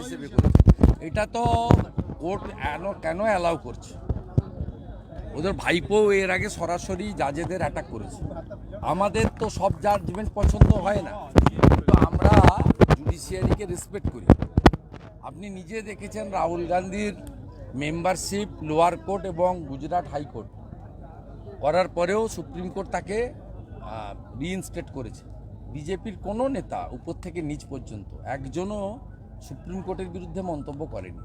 হিসেবে করেছে এটা তো কোর্ট কেন অ্যালাউ করছে? ওদের ভাইপো এর আগে সরাসরি জাজেদের অ্যাটাক করেছে। আমাদের তো সব জাজমেন্ট পছন্দ হয় না। তো আমরা জুডিশিয়ারিকে রেসপেক্ট করি। আপনি নিজে দেখেছেন রাহুল গান্ধীর মেম্বারশিপ লোয়ার কোর্ট এবং গুজরাট হাইকোর্ট করার পরেও সুপ্রিম কোর্ট তাকে রিইনস্টেট করেছে। বিজেপির কোনো নেতা উপর থেকে নিচ পর্যন্ত, একজনও সুপ্রিম কোর্টের বিরুদ্ধে মন্তব্য করেনি।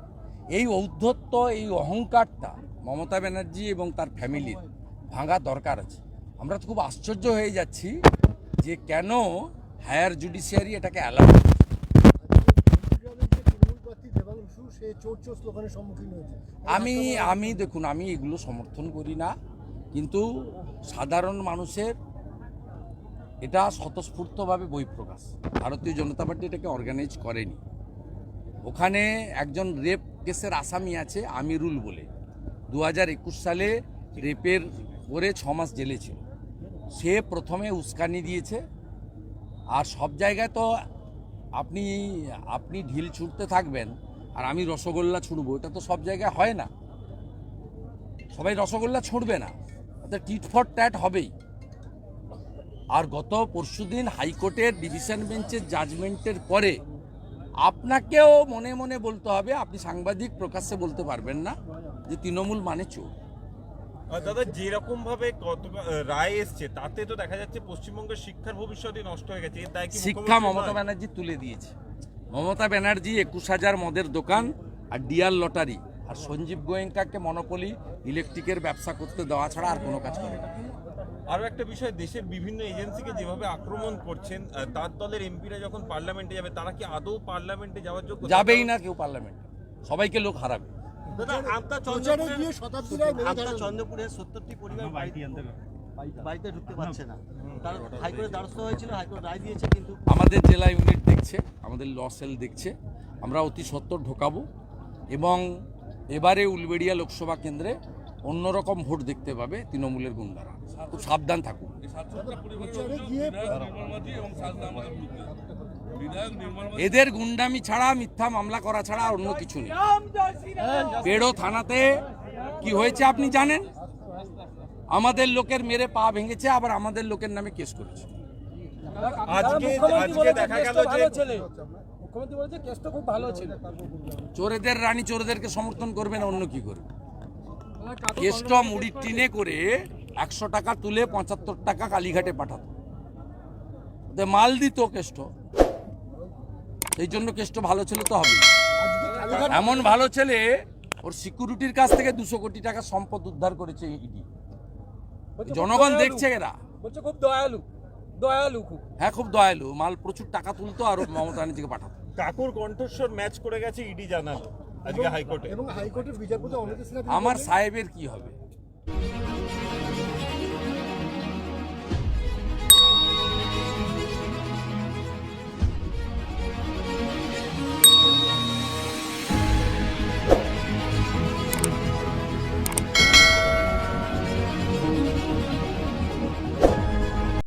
এই ঔদ্ধত্য, এই অহংকারটা মমতা ব্যানার্জি এবং তার ফ্যামিলির ভাঙা দরকার আছে। আমরা তো খুব আশ্চর্য হয়ে যাচ্ছি যে কেন হায়ার জুডিশিয়ারি এটাকে অ্যালাউ আমি আমি দেখুন, আমি এগুলো সমর্থন করি না, কিন্তু সাধারণ মানুষের এটা স্বতঃস্ফূর্তভাবে বহিঃপ্রকাশ। ভারতীয় জনতা পার্টি এটাকে অর্গানাইজ করেনি। ওখানে একজন রেপ কেসের আসামি আছে, আমিরুল বলে। দু একুশ সালে রেপের করে ছ মাস জেলে ছিল। সে প্রথমে উস্কানি দিয়েছে। আর সব জায়গায় তো আপনি আপনি ঢিল ছুটতে থাকবেন আর আমি রসগোল্লা ছুড়বো, এটা তো সব জায়গায় হয় না। সবাই রসগোল্লা ছুটবে না টিট ফর ট্যাট হবেই। আর গত পরশুদিন হাইকোর্টের ডিভিশন বেঞ্চের জাজমেন্টের পরে আপনাকেও মনে মনে বলতে হবে আপনি সাংবাদিক প্রকাশ্যে বলতে পারবেন না যে তৃণমূল মানে চোর। দাদা যেরকম ভাবে কত রায় এসছে তাতে তো দেখা যাচ্ছে পশ্চিমবঙ্গের শিক্ষার ভবিষ্যৎই নষ্ট হয়ে গেছে। শিক্ষা মমতা ব্যানার্জি তুলে দিয়েছে। মমতা ব্যানার্জি একুশ হাজার মদের দোকান আর ডিয়ার লটারি। আর সঞ্জীব গোয়েঙ্কাকে মনোপলি ইলেকট্রিকের ব্যবসা করতে দেওয়া ছাড়া আর কোনো কাজ করে না। আরও একটা বিষয় দেশের বিভিন্ন এজেন্সিকে যেভাবে আক্রমণ করছেন তার দলের এমপিরা যখন পার্লামেন্টে যাবে তারা কি আদৌ পার্লামেন্টে যাওয়ার যোগ্য যাবেই না কেউ পার্লামেন্টে। সবাইকে লোক হারাবে। চন্দ্রপুরে সত্তরটি পরিবার বাড়ি- বাড়িতে ঢুকতে পারছে না। তার হাইকোর্টের দ্বারস্থ হয়েছিল হাইকোর্ট রায় দিয়েছে কিন্তু আমাদের জেলা ইউনিট দেখছে আমাদের ল সেল দেখছে। আমরা অতি সত্বর ঢোকাবো এবং এবারে উলবেড়িয়া লোকসভা কেন্দ্রে অন্যরকম ভোট দেখতে পাবে তৃণমূলের গুন্ডারা। খুব সাবধান থাকুন। এদের গুন্ডামি ছাড়া মিথ্যা মামলা করা ছাড়া আর অন্য কিছু নেই। পেড়ো থানাতে কি হয়েছে আপনি জানেন? আমাদের লোকের মেরে পা ভেঙেছে আবার আমাদের লোকের নামে কেস করেছে। আজকে আজকে দেখা গেল যে মুখ্যমন্ত্রী বলেছে কেসটা খুব ভালো ছিল। চোরেদের রানী চোরেদেরকে সমর্থন করবে না অন্য কি করবে? কেসটা মুড়ির টিনে করে একশো টাকা তুলে পঁচাত্তর টাকা কালীঘাটে পাঠাতো। ওদের মাল দিত কেষ্ট। এই জন্য কেষ্ট ভালো ছিল তো হবে এমন ভালো ছেলে ওর সিকিউরিটির কাছ থেকে দুশো কোটি টাকা সম্পদ উদ্ধার করেছে ইডি। জনগণ দেখছে এরা। বলছে খুব দয়ালু দয়ালু খুব। হ্যাঁ খুব দয়ালু। মাল প্রচুর টাকা তুলতো আর মমতা ব্যানার্জিকে পাঠাতো। কাকুর কণ্ঠস্বর ম্যাচ করে গেছে ইডি জানালো আজকে হাইকোর্টে। এবং হাইকোর্টের বিচারপতি আমার সাহেবের কি হবে?